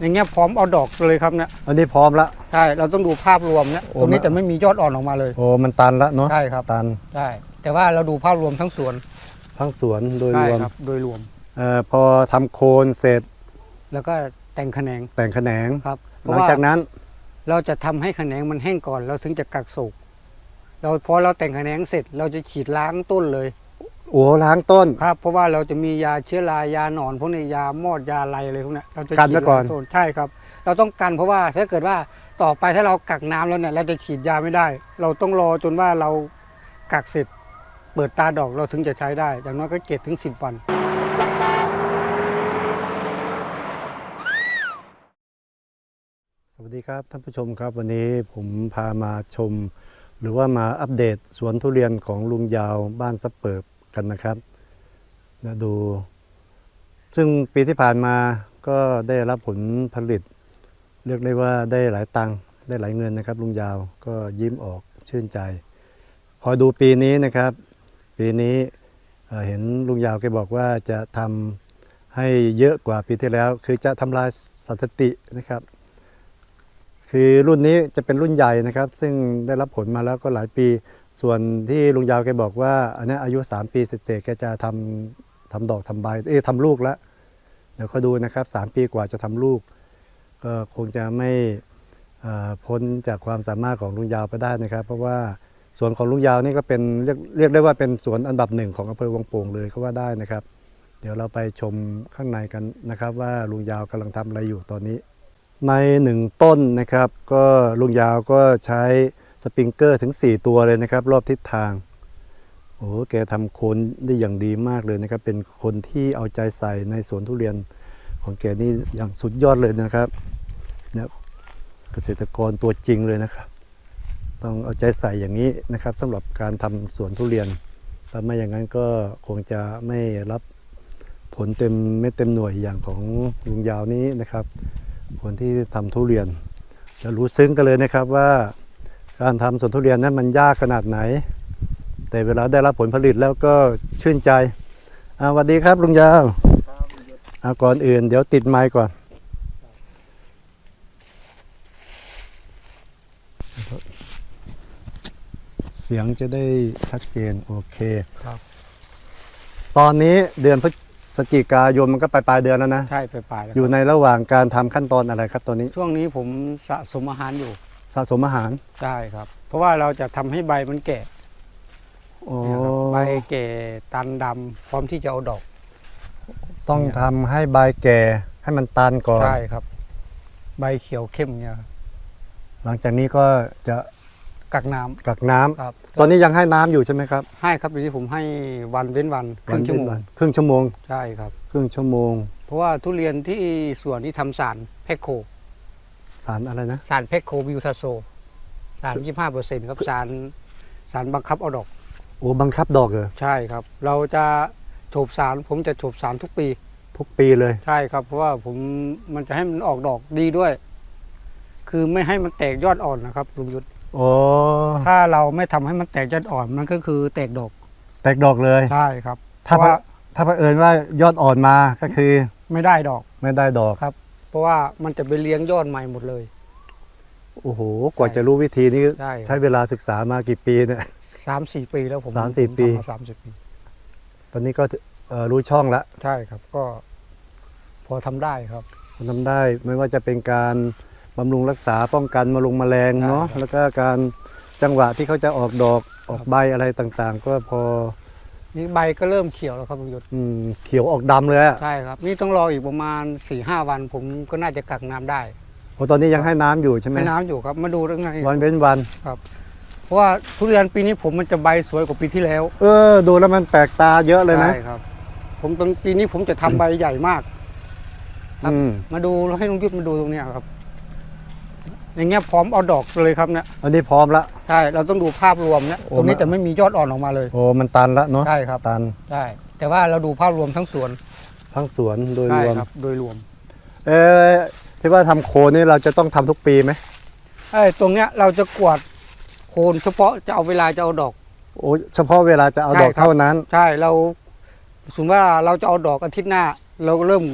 อย่างเงี้ยพร้อมเอาดอกเลยครับเนี่ยอันนี้พร้อมละ ใช่เราต้องดูภาพรวมเนี่ยโอ้ตรงนี้มาจะไม่มียอดอ่อนออกมาเลย โอ้มันตันละเนาะใช่ครับตันใช่แต่ว่าเราดูภาพรวมทั้งสวนทั้งสวนโดยใช่รวมครับโดยรวม เอ่อพอทำโคนเสร็จแล้วก็แต่งแขนงแต่งแขนง ครับเพหราะลังว่าจากนั้นเราจะทำให้แขนงมันแห้งก่อน เราถึงจะกักสุกเราพอเราแต่งแขนงเสร็จ เราจะฉีดล้างต้นเลย โอ้ล้างต้น ครับ เพราะว่าเราจะมียาเชื้อรายาหนอนพวกนี้ยามอดยาอะไรอะไรพวกเนี้ยเราจะกันไว้ฉีดก่อนล้างต้นใช่ครับ เราต้องกันเพราะว่าถ้าเกิดว่าต่อไปถ้าเรากักน้ำแล้วเนี่ยเราจะฉีดยาไม่ได้ เราต้องรอจนว่าเรากักเสร็จ เปิดตาดอกเราถึงจะใช้ได้ อย่างน้อยก็เจ็ดถึงสิบวัน สวัสดีครับท่านผู้ชมครับวันนี้ผมพามาชม หรือว่ามาอัปเดตสวนทุเรียนของลุงยาวบ้านซับเปิบ กันนะครับนะดู ซึ่งปีที่ผ่านมาก็ได้รับผลผลิต เรียกได้ว่าได้หลายตังค์ได้หลายเงินนะครับ ลุงยาวก็ยิ้มออกชื่นใจพอดูปีนี้นะครับ ปีนี้เเห็นลุงยาวแกบอกว่าจะทำให้เยอะกว่าปีที่แล้ว คือจะทำลายสถิตินะครับ คือรุ่นนี้จะเป็นรุ่นใหญ่นะครับ ซึ่งได้รับผลมาแล้วก็หลายปี ส่วนที่ลุงยาวแกบอกว่า อันนี้อายุ 3 ปีเศษแกจะทำทำดอกทำใบเอ้ยทำลูกแล้วเดี๋ยวเขาดูนะครับ 3 ปีกว่าจะทำลูก ก็คงจะไม่พ้นจากความสามารถของลุงยาวไปได้นะครับ เพราะว่าสวนของลุงยาวนี่ก็เป็นเรียกเรียกได้ว่าเป็นสวนอันดับหนึ่งของอำเภอวังโป่งเลยก็ว่าได้นะครับ เดี๋ยวเราไปชมข้างในกันนะครับ ว่าลุงยาวกำลังทำอะไรอยู่ตอนนี้ ในหนึ่งต้นนะครับ ก็ลุงยาวก็ใช้ สปริงเกอร์ถึง 4 ตัวเลยนะครับ รอบทิศทาง โอ้แกทำโคนได้อย่างดีมากเลยนะครับ เป็นคนที่เอาใจใส่ในสวนทุเรียนของแกนี่อย่างสุดยอดเลยนะครับเนี่ยเกษตรกรตัวจริงเลยนะครับ ต้องเอาใจใส่อย่างนี้นะครับสำหรับการทำสวนทุเรียนถ้าไม่อย่างนั้นก็คงจะไม่รับผลเต็มเม็ดเต็มหน่วยอย่างของลุงยาวนี้นะครับ คนที่ทำทุเรียน จะรู้ซึ้งกันเลยนะครับว่า การทำสวนทุเรียนนั้นมันยากขนาดไหน แต่เวลาได้รับผลผลิตแล้วก็ชื่นใจอ่าสวัสดีครับลุงยาวอ่าก่อนอื่น เดี๋ยวติดไมค์ก่อน เสียงจะได้ชัดเจนโอเคครับ ตอนนี้เดือนพฤศจิกายนมันก็ปลายปลายๆเดือนแล้วนะ ใช่ไปปลายๆแล้วอยู่ในระหว่างการทำขั้นตอนอะไรครับตอนนี้ ช่วงนี้ผมสะสมอาหารอยู่ สะสมอาหารใช่ครับ เพราะว่าเราจะทำให้ใบมันแก่โอ้เนี่ยครับใบแก่ตันดำพร้อมที่จะเอาดอกต้องทำให้ใบแก่ให้มันตันก่อน ใช่ครับ ใบเขียวเข้มเนี่ยครับหลังจากนี้ก็จะกักน้ำกักน้ำครับตอนนี้ยังให้น้ำอยู่ใช่ไหมครับให้ครับเดี๋ยวนี้ผมให้วันเว้นวันครึ่งชั่วโมงนเว้นนครึ่งชั่วโมง ใช่ครับ ครึ่งชั่วโมง เพราะว่าทุเรียนที่ส่วนที่ทำสารแพคโค สารอะไรนะ สารแพคโคบิวทาโซ สาร25เปอร์เซ็นต์ครับ สารสารบังคับเอาดอก โอ้บังคับดอกเหรอใช่ครับ เราจะโฉบสารผมจะโฉบสารทุกปี ทุกปีเลย ใช่ครับ เพราะว่าผมมันจะให้มันออกดอกดีด้วย คือไม่ให้มันแตกยอดอ่อนนะครับลุงยุทธโอ้ถ้าเราไม่ทำให้มันแตกยอดอ่อนมันก็คือแตกดอกแตกดอกเลย ใช่ครับ ถ้าเพราะว่าถ้าเผอิญว่ายอดอ่อนมาก็คือไม่ได้ดอก ไม่ได้ดอกครับ เพราะว่ามันจะไปเลี้ยงยอดใหม่หมดเลย โอ้โห กว่าจะรู้วิธีนี้ใช่ ใช้เวลาศึกษามากี่ปีเนี่ย สามสี่ปีแล้วผมสามสี่ผปีทำมาสามสี่ปี ตอนนี้ก็เอ่อรู้ช่องละใช่ครับก็ พอทำได้ครับทำได้ไม่ว่าจะเป็นการบำรุงรักษาป้องกันมะลงแมลงเนาะใช่ครับ แล้วก็การจังหวะที่เขาจะออกดอกออกใบอะไรต่างๆ ก็พอ นี่ใบก็เริ่มเขียวแล้วครับลุงยุทธอืมเขียวออกดำเลยอะใช่ครับ นี่ต้องรออีกประมาณสี่ห้าวัน ผมก็น่าจะกักน้ำได้โอ้ตอนนี้ยังให้น้ำอยู่ใช่ไหมให้น้ำอยู่ครับมาดูได้ไงวันเว้นวัน เพราะว่าทุเรียนปีนี้ผมมันจะใบสวยกว่าปีที่แล้วเออ ดูแล้วมันแปลกตาเยอะเลยนะ ใช่ครับ ผมตรงปีนี้ผมจะทำใบใหญ่มาก ครับ อืม มาดูแล้วให้ลุงยุทธมาดูตรงเนี้ยครับ อย่างเงี้ยพร้อมเอาดอกเลยครับเนี่ยอันนี้พร้อมละ ใช่เราต้องดูภาพรวมเนี่ยโอ้ตรงนี้มาจะไม่มียอดอ่อนออกมาเลย โอ้มันตันละเนาะใช่ครับ ตันใช่แต่ว่าเราดูภาพรวมทั้งสวนทั้งสวนโดยใช่รวม ครับโดยรวมเอ๊ะที่ว่าทำโคนนี่เราจะต้องทำทุกปีไหมไอ้ตรงเนี้ยเราจะกวาดโคนเฉพาะจะเอาเวลาจะเอาดอก โอ้เฉพาะเวลาจะเอาใช่ดอกครับ เท่านั้น ใช่เราสมมติว่าเราจะเอาดอกอาทิตย์หน้า เราก็เริ่ม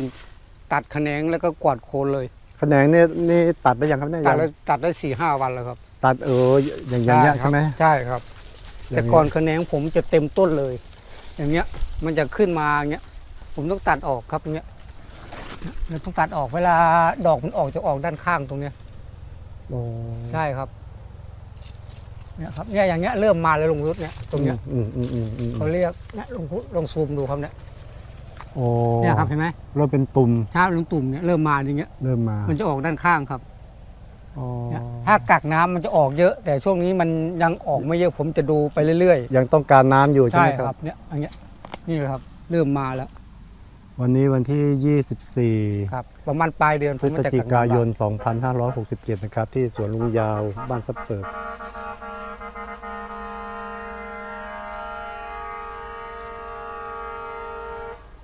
ตัดแขนงแล้วก็กวาดโคนเลย แขนงนี่นี่ตัดไปยังครับเนี่ยตัดยังแล้วตัดได้สี่ห้าวันแล้วครับตัดเอออย่างอย่างเงี้ยครับใช่ไหมใช่ครับอย่างเงี้ยแต่ก่อนคะแนนผมจะเต็มต้นเลย อย่างเงี้ยมันจะขึ้นมาอย่างเงี้ยผมต้องตัดออกครับอย่างเงี้ยเราต้องตัดออกเวลาดอกมันออกจะออกด้านข้างตรงเนี้ยโอ้ใช่ครับเนี่ยครับเนี่ยอย่างเงี้ยเริ่มมาเลยลงรุดเนี่ยตรงเนี้ยอืมอืมอืมอืมเขาเรียกเนี่ยลงรุดลองซูมดูครับเนี่ย โอ้เนี่ยครับเห็นไหมเริ่มเป็นตุ่มช้าลุงตุ่มเนี่ยเริ่มมาอย่างเงี้ย เริ่มมามันจะออกด้านข้างครับอ๋อเนี่ยถ้ากักน้ำมันจะออกเยอะ แต่ช่วงนี้มันยังออกไม่เยอะผมจะดูไปเรื่อยยังต้องการน้ำอยู่ๆใช่ไหมคครัรับบเนี่ยอย่างเงี้ยนี่เลยครับ เริ่มมาแล้ววันนี้วันที่ 24 ครับ ประมาณปลายเดือนพฤศผมจะจิกายนกน้2567 นะครับ ที่สวนลุงยาวบ้านซับเปิบ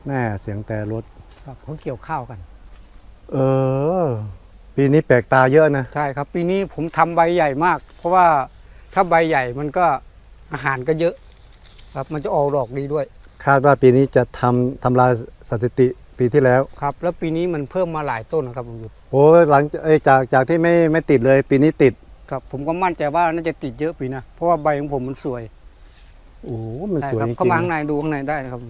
แม่เสียงแต่รถำครับเขาเกี่ยวข้าวกัน เออ ปีนี้แปลกตาเยอะนะ ใช่ครับ ปีนี้ผมทำใบใหญ่มาก เพราะว่าถ้าใบใหญ่มันก็อาหารก็เยอะ ครับมันจะออกดอกดีด้วย คาดว่าปีนี้จะทำทำลายสถิติปีที่แล้ว ครับ แล้วปีนี้มันเพิ่มมาหลายต้นนะครับลุงยุทธโอ้หลังเอ้ยจากจากที่ไม่ไม่ติดเลยปีนี้ติด ครับผมก็มั่นใจว่าน่าจะติดเยอะปีนะเพราะว่าใบของผมมันสวยโอ้ มันใช่สวยครับจริงเข้ามาข้างๆในดูข้างในได้นะครับ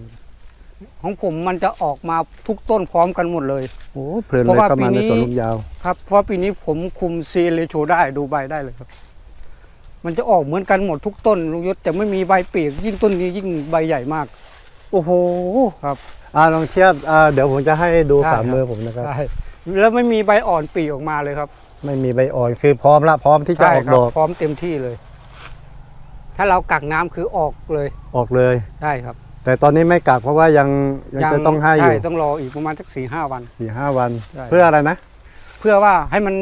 ของผมมันจะออกมาทุกต้นพร้อมกันหมดเลยโอ้เพลินเพเลยราะว่าเข้ามาปีในนี้สวนลุงยาว ครับเพราะปีนี้ผมคุมซีเลโชได้ดูใบได้เลยครับ มันจะออกเหมือนกันหมดทุกต้นลุงยศจะไม่มีใบปีกยิ่งต้นนี้ยิ่งใบใหญ่มาก โอ้โหครับอ่าลองเทียบอ่าเดี๋ยวผมจะให้ดูได้ฝ่าครับมือผมนะครับใช่แล้วไม่มีใบอ่อนปีกออกมาเลยครับ ไม่มีใบอ่อนคือพร้อมละพร้อมที่จะออกใช่ครับดอกพร้อมเต็มที่เลย ถ้าเรากักน้ำคือออกเลย ออกเลยใช่ครับ แต่ตอนนี้ไม่กักเพราะว่ายังยังจะต้องให้อยู่ช่ต้องรออีกประมาณสักสี่ห้าวัน สี่ห้าวัน ใช่ เพื่ออะไรนะ เพื่อว่าให้มัน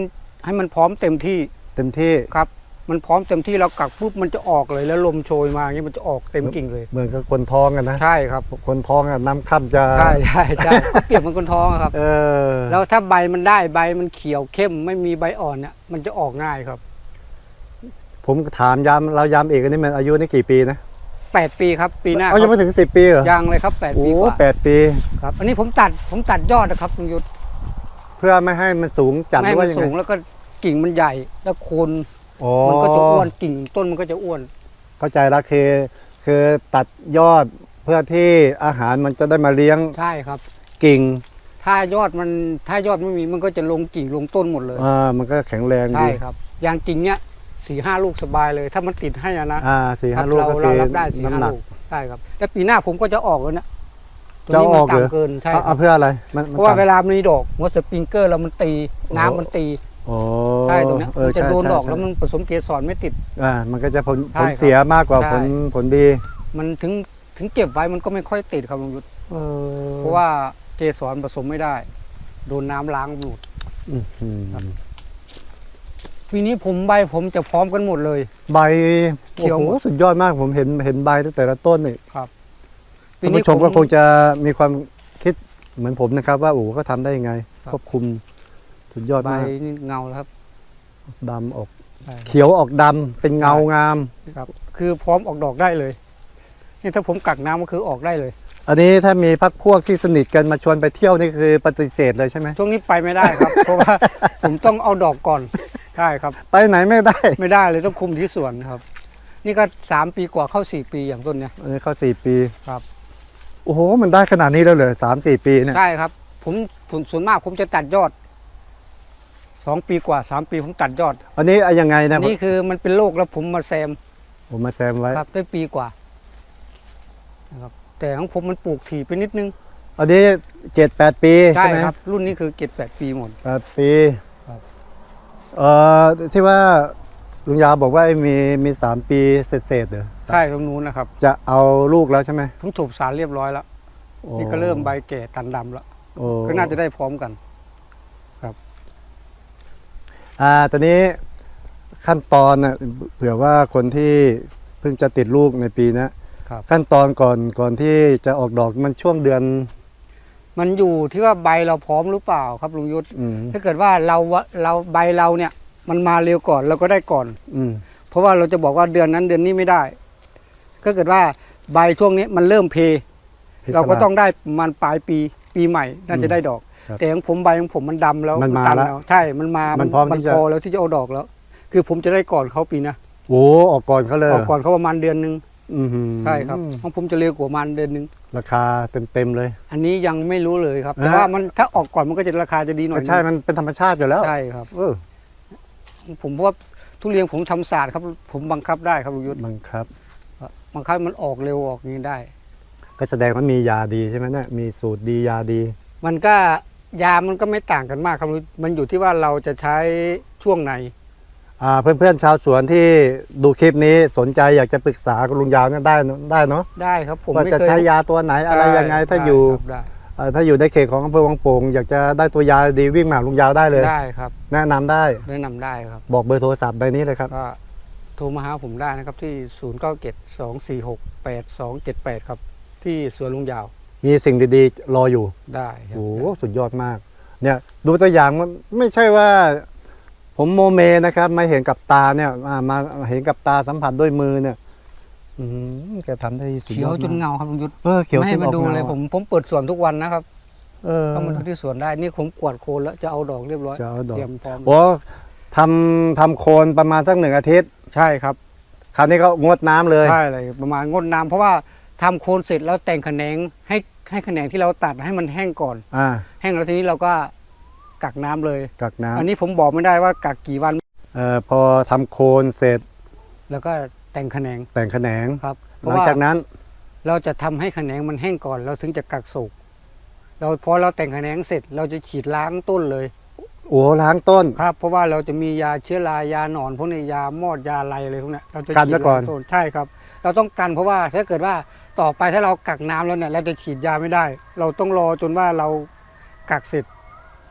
ให้มันพร้อมเต็มที่เต็มที่ครับ มันพร้อมเต็มที่เรากักปุ๊บมันจะออกเลยแล้วลมโชยมาอย่างนี้มันจะออกเต็มกิ่งเลย เหมือนกับคนท้องกันนะ ใช่ครับคนท้องอะน้ำค่ำจะใช่ใช่ใช่ก็เปรียบเหมันคนท้องอะครับ เออแล้วถ้าใบมันได้ใบมันเขียวเข้มไม่มีใบอ่อนเนี่ยมันจะออกง่ายครับ ผมถามย้ำเราย้ำอีกอันนี้มันอายุนี่กี่ปีนะ แปดปีครับปีหน้าเอายังคไม่รับถึงสิบปีเหรอยังเลยครับแปดโอ้ปีกว่าแปดปี ครับอันนี้ผมตัดผมตัดยอดนะครับลุงยุทธเพื่อไม่ให้มันสูงจัดหไม่รือให้มัว่านยังสูไงงแล้วก็กิ่งมันใหญ่แล้วโคนอ๋อมันก็จะอ้วนกิ่งต้นมันก็จะอ้วน เข้าใจแล้วคือคือตัดยอดเพื่อที่อาหารมันจะได้มาเลี้ยงใช่ครับ กิ่งถ้ายอดมันถ้ายอดไม่มีมันก็จะลงกิ่งลงต้นหมดเลย อ่ามันก็แข็งแรงใช่ดี ครับ อย่างกิ่งเนี้ย สี่ห้าลูกสบายเลย ถ้ามันติดให้อะนะอ่าสี่คห้ารับลูกเราก็เราคือรับได้สี่น้ำห้าหนัก ลูกใช่ครับแล้วปีหน้าผมก็จะออกแล้วนะตัวจะนี้อมัอกเหรอ ต่ำเกินใช่เอาคเอารับเพื่ออะไรมันมันเพราะว่าต่ำเวลามันมีดอกหัวสปริงเกอร์แล้วมันตี น้ำมันตีอ๋อใช่ตรงเนี้ยเอมัอนจะใช่โดนใช่ดอกใช่แล้วมันผสมเกสรไม่ติด อ่ามันก็จะผลใช่ผลครับเสียมากกว่าใช่ ผลผลดีมันถึงถึงเก็บไว้มันก็ไม่ค่อยติดครับลุงยุทธเออเพราะว่าเกสรผสมไม่ได้ โดนน้ำล้างหมดอื้อหือ ปีนี้ผมใบผมจะพร้อมกันหมดเลย ใบเขียวโอ้โหหมดสุดยอดมากผมเห็นเห็นใบตั้งแต่ละต้นนี่ปีท่านนี้ผู้ชมผก็คงจะมีความคิดเหมือนผมนะครับ ว่าโอ้โหเขาทำได้ยังไง ครับ ควบคุมสุดยอดใบมากนี่เงาแล้วครับ ดำออก ใช่ครับเขียวออกดำเป็นเงางาม ครับ คือพร้อมออกดอกได้เลยนี่ถ้าผมกักน้ำก็คือออกได้เลย อันนี้ถ้ามีพักพวกที่สนิทกันมาชวนไปเที่ยวนี่คือปฏิเสธเลยใช่ไหมช่วงนี้ไปไม่ได้ครับ เพราะว่าผมต้องเอาดอกก่อนใช่ครับไปไหนไม่ได้ไม่ได้เลยต้องคุมที่สวนครับ นี่ก็สามปีกว่าเข้าสี่ปีอย่างต้นเนี้ยอันนี้เข้าสี่ปีครับโอ้โหมันได้ขนาดนี้แล้วเลยสามสี่ปีเนี่ยใช่ครับ ผมผมส่วนมากผมจะตัดยอดสองปีกว่าสามปีผมตัดยอด อันนี้อะยังไงนะนี่คือมันเป็นโรคแล้วผมมาแซม ผมมาแซมไว้ครับได้ปีกว่านะครับแต่ของผมมันปลูกถี่ไปนิดนึง อันนี้เจ็ดแปดปีใช่ใช่ไหมครับ รุ่นนี้คือเจ็ดแปดปีหมดแปดปีครับ เอ่อที่ว่าลุงยาวบอกว่ามีมีสามปีเศษเศษๆเหรอใช่ตรงนู้นนะครับจะเอาลูกแล้วใช่ไหมผมถูกสารเรียบร้อยแล้วโอ้นี่ก็เริ่มใบแก่ตันดำแล้วโอ้ก็น่าจะได้พร้อมกัน อ่าตอนนี้ขั้นตอนน่ะเผื่อว่าคนที่เพิ่งจะติดลูกในปีนะครับ ขั้นตอนก่อนก่อนที่จะออกดอกมันช่วงเดือน มันอยู่ที่ว่าใบเราพร้อมหรือเปล่าครับลุงยุทธอืมถ้าเกิดว่าเราเราใบเราเนี่ย มันมาเร็วก่อนเราก็ได้ก่อน อืมเพราะว่าเราจะบอกว่าเดือนนั้นเดือนนี้ไม่ได้ ก็เกิดว่าใบช่วงนี้มันเริ่มเพเราก็ต้องได้ประมันปลายปีปีใหม่น่าจะได้ดอกคครับแต่ของผมใบของผมมันดำแล้วมันมาตัแล้วใช่มันมามันพร้อมที่จะ พอแล้วที่จะเอาดอกแล้ว คือผมจะได้ก่อนเขาปีนะโอ้ออกก่อนเขาเลย ออกก่อนเขาประมาณเดือนหนึง อื้อหือใช่ครับของผมจะเร็วกว่าประมาณเดือนหนึง ราคาเต็มๆเลย อันนี้ยังไม่รู้เลยครับ แต่นะฮะว่ามันถ้าออกก่อนมันก็จะราคาจะดีหน่อก็ยใช่ มันเป็นธรรมชาติอยู่แล้วใช่ครับ เออผมว่าทุเรียนผมทำศาสตร์ครับ ผมบังคับได้ครับลุงยุทธบังคับ บังคับให้มันออกเร็วออกนี้ได้ ก็แสดงว่ามียาดีใช่ไหมเนี่ยมีสูตรดียาดี มันก็ยามันก็ไม่ต่างกันมากครับลุงยุทธมันอยู่ที่ว่าเราจะใช้ช่วงไหน อ่าเพื่อนๆชาวสวนที่ดูคลิปนี้สนใจอยากจะปรึกษากับลุงยาวเนี่ยได้เนอะได้เนาะได้ครับผมว่าไม่จะเคยใช้ยาตัวไหนอะไรยังไงด้ถ้าอยู่ครับได้เอ่อถ้าอยู่ในเขตของอำเภอวังโป่งอยากจะได้ตัวยาดีวิ่งมาหาลุงยาวได้เลยได้ครับ แนะนำได้แนะนำได้ครับ บอกเบอร์โทรศัพท์ใบนี้เลยครับก็โทรมาหาผมได้นะครับที่ 0 9 7 2 4 6 8 2 7 8 ครับ ที่สวนลุงยาว มีสิ่งดีๆ รออยู่ได้ครับโอ้โหสุดยอดมากเนี่ยดูตัวอย่างมันไม่ใช่ว่า ผมโมเมนะครับมาเห็นกับตาเนี่ยอ่ามาเห็นกับตาสัมผัสด้วยมือเนี่ยอืมแกทำได้สุดเขียยอวดจนมากเงาครับลุงยุทธเออเขียวไม่ให้จนมาออกดูเงาเลยผมผมเปิดสวนทุกวันนะครับเออก็มาดูที่สวนได้นี่ผมกวาดโคนแล้วจะเอาดอกเรียบร้อยจะเอาดอกเตรียมพร้อมโอ้ทำทำโคนประมาณสักหนึ่งอาทิตย์ ใช่ครับ คราวนี้ก็งดน้ำเลยใช่เลยประมาณงดน้ำเพราะว่าทำโคนเสร็จแล้วแต่งแขนงให้ให้แขนงที่เราตัดให้มันแห้งก่อนอ่าแห้งแล้วทีนี้เราก็ กักน้ำเลย กักน้ำอันนี้ผมบอกไม่ได้ว่ากักกี่วัน เอ่อพอทำโคนเสร็จแล้วก็แต่งแขนงแต่งแขนง ครับเพหราะลังว่าจากนั้นเราจะทำให้แขนงมันแห้งก่อน เราถึงจะกักสุกเราพอเราแต่งแขนงเสร็จเราจะฉีดล้างต้นเลย โอ้ล้างต้น ครับ เพราะว่าเราจะมียาเชื้อรายาหนอนพวกนี้ยามอดยาอะไรอะไรพวกเนี้ยเราจะกันไว้ก่อน ฉีดล้างต้นใช่ครับ เราต้องกันเพราะว่าถ้าเกิดว่าต่อไปถ้าเรากักน้ำแล้วเนี่ยเราจะฉีดยาไม่ได้ เราต้องรอจนว่าเรากักเสร็จ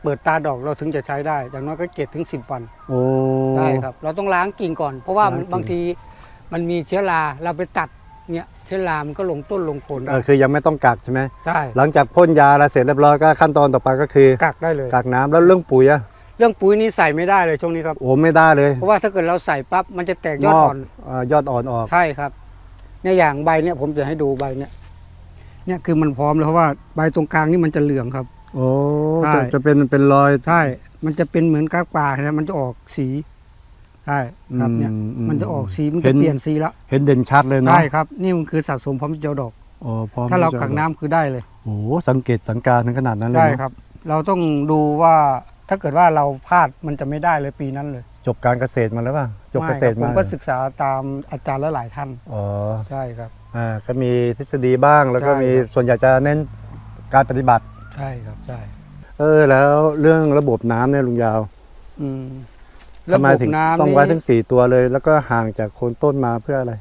เปิดตาดอกเราถึงจะใช้ได้ อย่างน้อยก็เจ็ดถึงสิบวันโอ้ ได้ครับ เราต้องล้างกิ่งก่อน เพราะว่ามันล้างกิ่ง บางทีมันมีเชื้อราเราไปตัดเนี่ยเชื้อรามันก็ลงต้นลงโคนเอได้อคือยังไม่ต้องกักใช่ไหมใช่หลังจากพ่นยาแล้วเสร็จเรียบร้อยก็ขั้นตอนต่อไปก็คือกักได้เลย กักน้ำแล้วเรื่องปุ๋ยอะเรื่องปุ๋ยนี่ใส่ไม่ได้เลยช่วงนี้ครับ โอ้ไม่ได้เลยเพราะว่าถ้าเกิดเราใส่ปั๊บมันจะแตกยอดงอ่อน เอ่อยอดอ่อนออก ใช่ครับ เนี่ยอย่างใบเนี่ยผมจะให้ดูใบเนี่ย เนี่ยคือมันพร้อมแล้วเพราะว่าใบตรงกลางนี่มันจะเหลืองครับ โอ้ใช่ จะจะเป็นเป็นรอย ใช่ มันจะเป็นเหมือนกากปลานะมันจะออกสีใช่ครับเนี่ย อืมันจะออกสีมันเห็จะน เปลี่ยนสีแล้วเห็นเด่นชัดเลยเนาะใช่ครับ นี่มันคือสะสมพร้อมจะเอาดอก โอ้พร้อมถ้าเราที่จะกักน้ำคือได้เลย โอ้สังเกตสังการถึงขนาดนั้นเลยใช่เนอะครับ เราต้องดูว่าถ้าเกิดว่าเราพลาดมันจะไม่ได้เลยปีนั้นเลยจบการเกษตรมาแล้วป่ะจบเกษตรไคมาผมก็ศึกษาตามอาจารย์และหลายท่านอ๋อใช่ครับ อ่าก็มีทฤษฎีบ้างแล้วก็ใช่มีครับ ส่วนใหญ่จะเน้นการปฏิบัติใช่ครับใช่เออ แล้วเรื่องระบบน้ำเนี่ยลุงยาวอืมทำไมถึงน้ำต้องไว้นี่ถึงสี่ตัวเลย แล้วก็ห่างจากโคนต้นมาเพื่ออะไร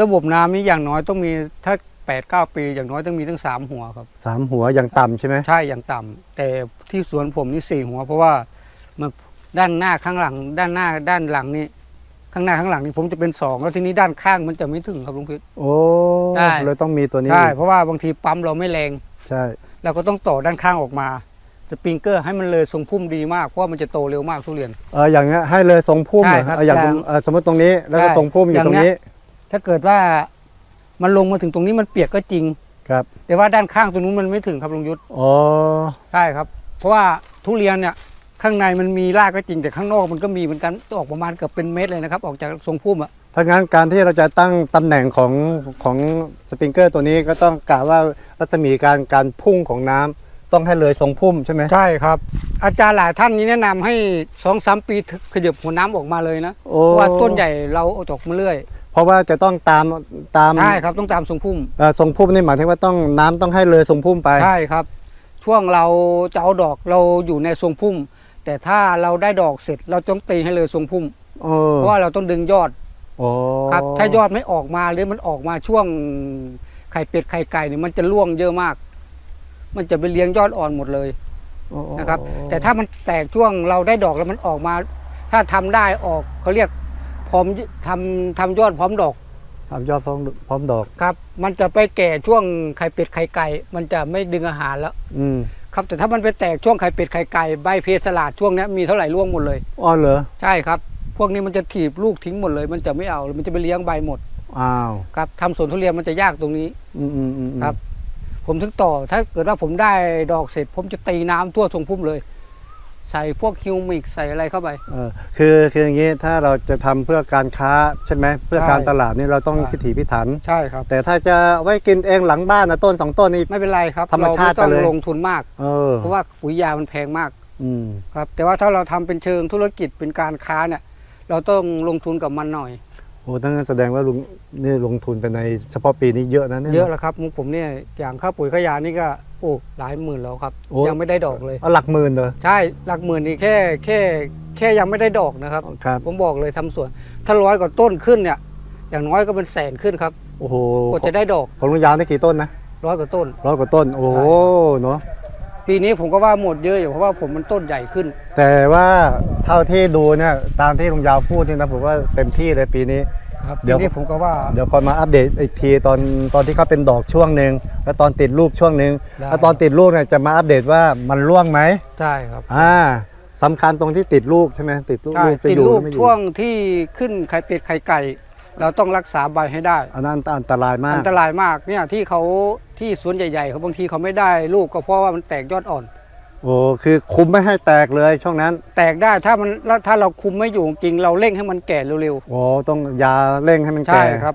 ระบบน้ำนี่อย่างน้อยต้องมีถ้าแปดเก้าปีอย่างน้อยต้องมีทั้งสามหัวครับ สามหัวอย่างต่ำใช่ไหมใช่อย่างต่ำแต่ที่สวนผมนี่สี่หัว เพราะว่ามันด้านหน้าข้างหลัง ด้านหน้าด้านหลังนี่ข้างหน้าข้างหลังนี่ผมจะเป็นสองแล้วทีนี้ด้านข้างมันจะไม่ถึงครับลุงพิษ โอ้ใช่ เลยต้องมีตัวนี้ใช่เพราะว่าบางทีปั๊มเราไม่แรง ใช่เราก็ต้องต่อด้านข้างออกมาสปริงเกอร์ให้มันเลยทรงพุ่มดีมากเพราะว่ามันจะโตเร็วมากทุเรียน เอออย่างเงี้ยให้เลยทรงพุ่มใช่เหรอครับเอออย่างอย่างเออสมมติตรงนี้แล้วก็ใช่ทรงพุ่มอยู่อย่างตรงเนี้นี้ย ถ้าเกิดว่ามันลงมาถึงตรงนี้มันเปียกก็จริง ครับแต่ว่าด้านข้างตรงนู้นมันไม่ถึงครับลุงยุทธอ๋อใช่ครับ เพราะว่าทุเรียนเนี่ยข้างในมันมีรากก็จริงแต่ข้างนอกมันก็มีเหมือนกันออกประมาณเกือบเป็นเม็ดเลยนะครับ ออกจากทรงพุ่มอะ ถ้างั้นการที่เราจะตั้งตำแหน่งของของสปริงเกอร์ตัวนี้ก็ต้องกะว่ารัศมีการการพุ่งของน้ำต้องให้เลยทรงพุ่มใช่ไหมใช่ครับ อาจารย์หลายท่านนี้แนะนำให้สองสามปีขยับหัวน้ำออกมาเลยนะโอ้เพราะว่าต้นใหญ่เราเอาออกมาเรื่อยเพราะว่าจะต้องตามตามใช่ครับต้องตามทรงพุ่มเอ่อทรงพุ่มนี่หมายถึงว่าต้องน้ำต้องให้เลยทรงพุ่มไป ใช่ครับ ช่วงเราจะเอาดอกเราอยู่ในทรงพุ่ม แต่ถ้าเราได้ดอกเสร็จเราต้องตีให้เลยทรงพุ่มโอ้เพราะว่าเราต้องดึงยอดโอ้ ครับถ้ายอดไม่ออกมาหรือมันออกมาช่วงไข่เป็ดไข่ไก่เนี่ยมันจะร่วงเยอะมาก มันจะไปเลี้ยงยอดอ่อนหมดเลยโอ้นะครับ แต่ถ้ามันแตกช่วงเราได้ดอกแล้วมันออกมา ถ้าทำได้ออกเขาเรียกพร้อมทำทำยอดพร้อมดอกทำยอดพร้อมพร้อมดอกครับ มันจะไปแก่ช่วงไข่เป็ดไข่ไก่มันจะไม่ดึงอาหารแล้ว อืมครับแต่ถ้ามันไปแตกช่วงไข่เป็ดไข่ไก่ใบเพสลาดช่วงเนี้ยมีเท่าไหร่ร่วงหมดเลยอ๋อเหรอใช่ครับ พวกนี้มันจะถีบลูกทิ้งหมดเลย มันจะไม่เอามันจะไปเลี้ยงใบหมดอ้าวครับทำสวนทุเรียนมันจะยากตรงนี้ อืมอืมอืมอืมครับเพผมถึงต่อ ถ้าเกิดว่าผมได้ดอกเสร็จ ผมจะตีน้ำทั่วทรงพุ่มเลย ใส่พวกฮิวมิกใส่อะไรเข้าไป เออคือคืออย่างนี้ถ้าเราจะทำเพื่อการค้าใช่ไหมเพื่อใช่การตลาดนี่เราต้องใช่ พิถีพิถัน ใช่ครับ แต่ถ้าจะไว้กินเองหลังบ้านนะต้นสองต้นนี่ ไม่เป็นไรครับธรรมชาติเไม่ต้องไปเลย ลงทุนมาก เออเพราะว่าปุ๋ยยามันแพงมากอืม ครับ แต่ว่าถ้าเราทำเป็นเชิงธุรกิจเป็นการค้าเนี่ย เราต้องลงทุนกับมันหน่อย โอ้ทั้งนั้นแสดงว่าลุงนี่ลงทุนไปในเฉพาะปีนี้เยอะนะเนี่ย เยอะแล้วครับมุกผมเนี่ยอย่างค่าปุ๋ยค่ายานี่ก็โอ้หลายหมื่นแล้วครับ โอ้ ยังไม่ได้ดอกเลย เอาหลักหมื่นเลยใช่หลักหมื่นนี่แค่แค่แค่ยังไม่ได้ดอกนะครับ ครับผมบอกเลยทำสวน ถ้าร้อยกว่าต้นขึ้นเนี่ย อย่างน้อยก็เป็นแสนขึ้นครับโอ้โหกว่าจะได้ดอกของลุงยาวนี่กี่ต้นนะร้อยกว่าต้น ร้อยกว่าต้น โอ้โหเนาะ ปีนี้ผมก็ว่าหมดเยอะอยู่เพราะว่าผมมันต้นใหญ่ขึ้น แต่ว่าเท่าที่ดูเนี่ยตามที่ลุงยาวพูดนี่นะผมว่าเต็มที่เลยปีนี้ ครับเดี๋ปียว นี้ผมก็ว่า เดี๋ยวคอยมาอัปเดตอีกทีตอนตอนที่เขาเป็นดอกช่วงหนึ่งแล้วตอนติดลูกช่วงหนึ่งได้ แล้วตอนติดลูกเนี่ยจะมาอัปเดตว่ามันร่วงไหมใช่ครับอ่าสำคัญตรงที่ติดลูกใช่ไหมติดลูกใช่ลูกจะติดอยู่ลูหกรือไม่อยู่ช่วงที่ขึ้นไข่เป็ดไข่ไก่ เราต้องรักษาใบให้ได้ อันนั้นอันตรายมากอันตรายมากเนี่ยที่เขา ที่สวนใหญ่ๆเขาบางทีเขาไม่ได้ลูกก็เพราะว่ามันแตกยอดอ่อน โอ้คือคุมไม่ให้แตกเลยช่วงนั้น แตกได้ถ้ามันแล้วถ้าเราคุมไม่อยู่จริงเราเร่งให้มันแก่เร็วโอ้ต้องยาเร่งให้มันๆใช่แก่ครับ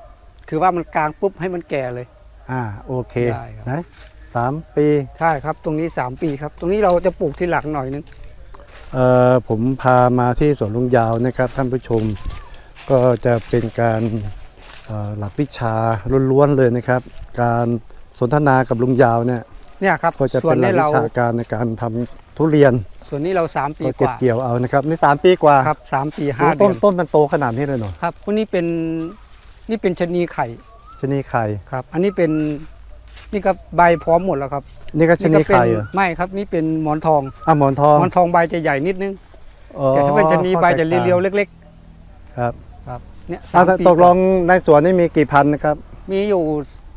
คือว่ามันกลางปุ๊บให้มันแก่เลย อ่าโอเคได้ครับ นะสามปีใช่ครับ ตรงนี้ 3 ปีครับ ตรงนี้เราจะปลูกที่หลังหน่อยนึง เอ่อผมพามาที่สวนลุงยาวนะครับ ท่านผู้ชมก็จะเป็นการเอ่อหลักวิชาล้วนๆเลยนะครับ การ สนทนากับลุงยาวเนี่ยเนี่ยครับก็จะส่วเป็นนหลันี้กเราวิชาการในการทำทุเรียน ส่วนนี้เรา 3 ปีก็กเก็บว่าเกี่ยวเอานะครับนี่สามปีกว่าครับสามปีโอ้ห้าต้เดืนอนต้นมันโตขนาดนี้เลยเหรอครับพวกนี้เป็นนี่เป็นชะนีไข่ชะนีไข่ครับ อันนี้เป็นนี่ก็ใบพร้อมหมดแล้วครับ นี่ก็ชะนีก็เป็ไข่เหรอไม่ครับนี่เป็นหมอนทองอะหมอนทองหมอนทองใบจะใหญ่นิดนึงอ๋อแต่ถ้าเป็นชะนีใบจะข้อแตกต่างเรียวๆเล็กครับๆครับเนี่ยอะสามปีตกลงในสวนนี่มีกี่พันนะครับ มีอยู่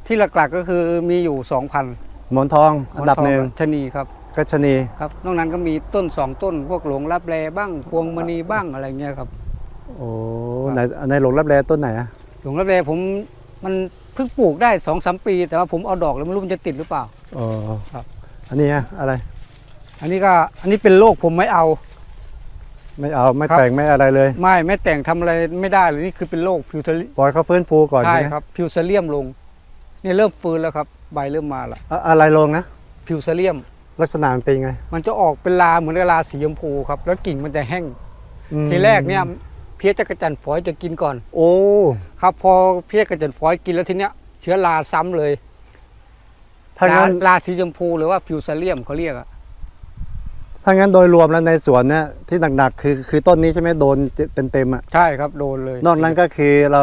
ที่หลักๆก็คือมีอยู่ 2,000หมอนทองอันดับหนึ่งชะนีครับก็ชะนีครับ นอกนั้นก็มีต้นสองต้น พวกหลงรับแลบ้างพวงมณีบ้างอะไรเงี้ยครับ โอ้ครับในในหลงรับแลต้นไหนอะหลงรับแลผมมันเพิ่งปลูกได้สองสามปี แต่ว่าผมเอาดอกแล้วไม่รู้มันจะติดหรือเปล่า อ๋อครับ อันนี้อะอะไร อันนี้ก็อันนี้เป็นโรคผมไม่เอา ไม่เอาไม่ครับ แต่งไม่อะไรเลย ไม่ไม่แต่งทำอะไรไม่ได้เลยนี่คือเป็นโรคฟิวเทอร์ปล่อยเขาฟื้นฟูก่อนใช่ใช่ไหมครับ ฟิวเซเลียมลงเนี่ยเริ่มฟื้นแล้วครับ ใบเริ่มมาละอะอะไรลงนะฟิวเซเลียม ลักษณะมันเป็นยังไงมันจะออกเป็นลาเหมือนกับลาสีชมพูครับ แล้วกิ่งมันจะแห้ง อืมทีแรกเนี่ยเพี้ยจักรจันทร์ฝอยจะกินก่อน โอ้ ครับ พอเพี้ยจักรจันทร์ฝอยกินแล้วทีเนี้ยเชื้อราซ้ำเลยถ้าลางั้นลาสีชมพูหรือว่าฟิวเซเลียมเขาเรียกอะ ถ้างั้นโดยรวมแล้วในสวนเนี่ยที่หนักๆคือคือต้นนี้ใช่ไหมโดนเต็มๆอะใช่ครับโดนเลย นอกนั้นก็คือเรา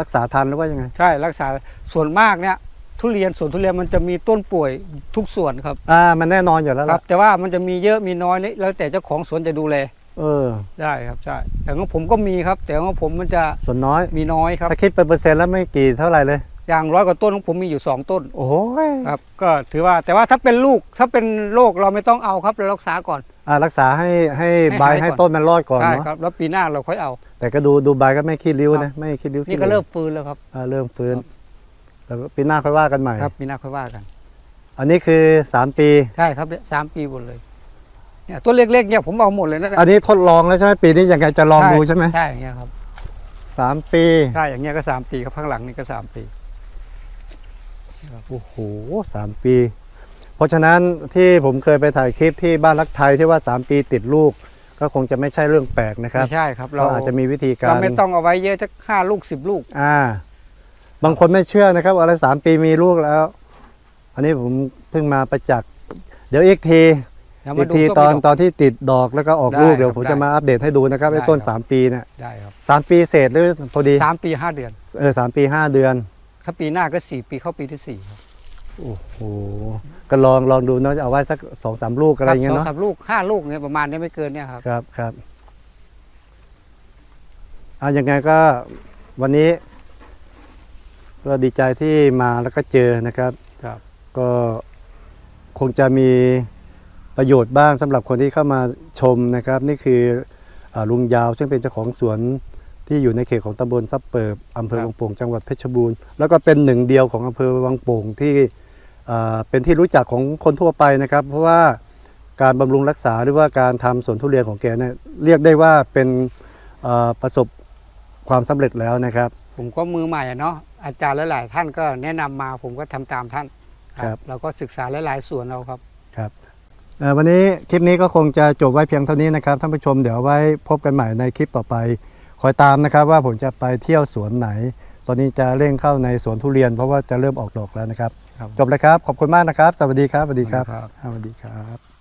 รักษาทันหรือว่ายังไง ใช่รักษาส่วนมากเนี่ยทุเรียนสวนทุเรียนมันจะมีต้นป่วยทุกส่วนครับอ่ามันแน่นอนอยู่แล้วครัล่ะบแต่ว่ามันจะมีเยอะมีน้อยนี่แล้วแต่เจ้าของสวนจะดูแลเออ ได้ครับใช่แต่ของผมก็มีครับ แต่ของผมมันจะส่วนน้อย มีน้อยครับ ถ้าคิดเป็นเปอร์เซ็นต์แล้วไม่กี่เท่าไหร่เลย อย่างร้อยกว่าต้นของผมมีอยู่สองต้นโอ้ยครับก็ถือว่าแต่ว่าถ้าเป็นลูกถ้าเป็นโรคเราไม่ต้องเอาครับเรารักษาก่อนอ่ารักษาให้ให้ให้ใบหายให้ก่อนต้นมันรอดก่อนใช่เนาะครับแล้วปีหน้าเราค่อยเอา แต่ก็ดูดูใบก็ไม่ขี้ริ้วครับนะไม่ขี้ริ้วนี่ก็เริ่มฟื้นแล้วครับ อ่าเริ่มฟื้นครับ แล้วปีหน้าค่อยว่ากันใหม่ ครับปีหน้าค่อยว่ากัน อันนี้คือ 3 ปี ใช่ครับเนี่ยสามปีหมดเลยเนี่ยต้นเล็กๆเนี่ยผมเอาหมดเลยนะอันนี้ทดลองแล้วใช่ไหมปีนี้ยังไงจะลองดูใช่ไหมใช่อย่างเงี้ยครับสามปี ใช่อย่างเงี้ยก็สามปีครับข้างหลังนี่ก็สามปี โอ้โหสามปี เพราะฉะนั้นที่ผมเคยไปถ่ายคลิปที่บ้านรักไทยที่ว่า 3 ปีติดลูก ก็คงจะไม่ใช่เรื่องแปลกนะครับไม่ใช่ครับเราเราอาจจะมีวิธีการเราไม่ต้องเอาไว้เยอะสักห้าลูกสิบลูก อ่า บางคนไม่เชื่อนะครับว่าอะไรสามปีมีลูกแล้ว อันนี้ผมเพิ่งมาประจักษ์เดี๋ยวอีกทีเดี๋ยวอีมากดูทีส้มตอนดกตอนที่ติดดอกแล้วก็ออกได้ลูกเดี๋ยวครับผมได้จะมาอัปเดตให้ดูนะครับได้ไอ้ต้นครับสามปีเนี่ยได้ครับสามปีเศษหรือพอดีสามปีห้าเดือน เออสามปีห้าเดือน ถ้าปีหน้าก็สี่ปีเข้าปีที่สี่ครับโอ้โหก็ลองลองดูเนาะจะเอาไว้สักสองสามลูกอะไรอย่างเงี้ยสเนาะสามลูกห้าลูกเนี่ยประมาณเนี้ไม่เกินเนี่ยครับ ครับครับเอายังไงก็วันนี้ ก็ดีใจที่มาแล้วก็เจอนะครับ ครับ ก็คงจะมีประโยชน์บ้างสำหรับคนที่เข้ามาชมนะครับ นี่คืออาลุงยาวซึ่งเป็นเจ้าของสวน ที่อยู่ในเขตของตำบลซับเปิบอำเภอครับวังโป่งจังหวัดเพชรบูรณ์แล้วก็เป็นหนึ่งเดียวของอำเภอวังโป่งที่เอ่อเป็นที่รู้จักของคนทั่วไปนะครับ เพราะว่าการบำรุงรักษาหรือว่าการทำสวนทุเรียนของแกเนี่ยเรียกได้ว่าเป็นเอ่อประสบความสำเร็จแล้วนะครับ ผมก็มือใหม่อะเนาะอาจารย์หลาย ๆ ท่านก็แนะนำมาผมก็ทำตามท่านครับเราก็ศึกษาหลาย ๆ ส่วนเราครับครับเอ่อวันนี้คลิปนี้ก็คงจะจบไว้เพียงเท่านี้นะครับท่านผู้ชมเดี๋ยวไว้พบกันใหม่ในคลิปต่อไป คอยตามนะครับว่าผมจะไปเที่ยวสวนไหน ตอนนี้จะเร่งเข้าในสวนทุเรียน เพราะว่าจะเริ่มออกดอกแล้วนะครับ ครับ จบเลยครับ ขอบคุณมากนะครับ สวัสดีครับ สวัสดีครับครับสวัสดีครับ